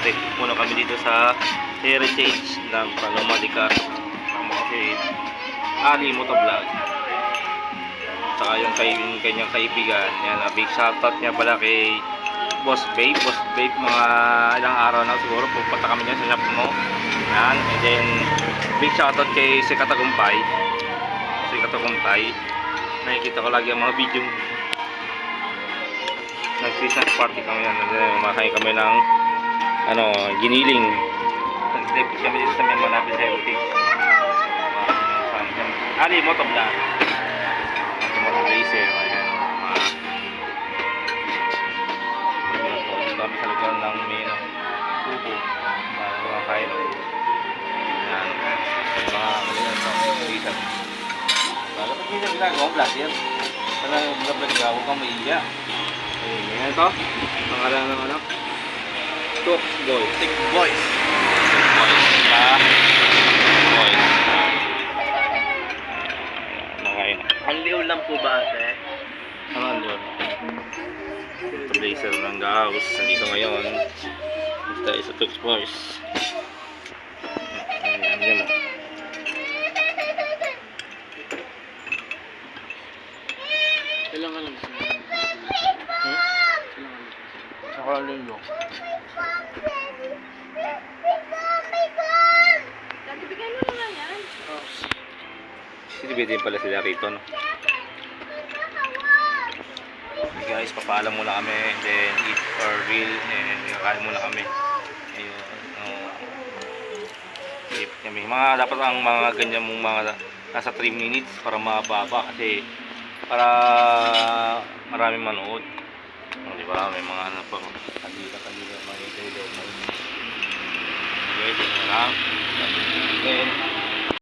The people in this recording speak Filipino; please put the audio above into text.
trip muna kami dito sa Heritage ng Paloma de Castro. Tama kasi Ali Motovlog. Saka yung, yung kanyang kaibigan. Yan, big shoutout niya pala kay Boss Babe. Boss Babe, mga ilang araw na siguro pupunta kami dyan sa shop mo. Yan, and then big shoutout kay si Katagumpay. Si Katagumpay. Nakikita ko lagi ang mga video nag-Christmas party kami yan. And then, Kumakain kami ng ano, giniling. Nag-trip kami dito sa may malapit sa Heritage. Ali, motovlog. Ito mo racer. Ayan. Sa lugar ng may ano. Para mga kain. Ayan. Mga isa. Para pag hindi na ginagawa, vlog yan. Para vlog ka, huwag kang maiiya. Ayun, yan ito. Pangalan ng ano? Cook Boy. Tick boys. Boys. Ah, boys. Makain. Ang liw lang po ba ate? Ano ang doon? Ito blazer ng house. Nandito ngayon. Tayo sa Tux Boys. Ayan, ayan mo. Kailangan lang siya. Hmm? Saka lilo. Bigay mo na nga yan. Sinibitin pala sila rito, no? Okay guys, papaalam muna kami. Then, eat or real. And kakain muna kami. Ayun. Oh. Eat kami. Mga, dapat ang mga ganyan mong mga nasa 3 minutes para mababa. Kasi, para maraming manood. Oh, di ba? May mga ano pa. Kanila, kanila, mga ito, ito. Okay, ito na lang. Then,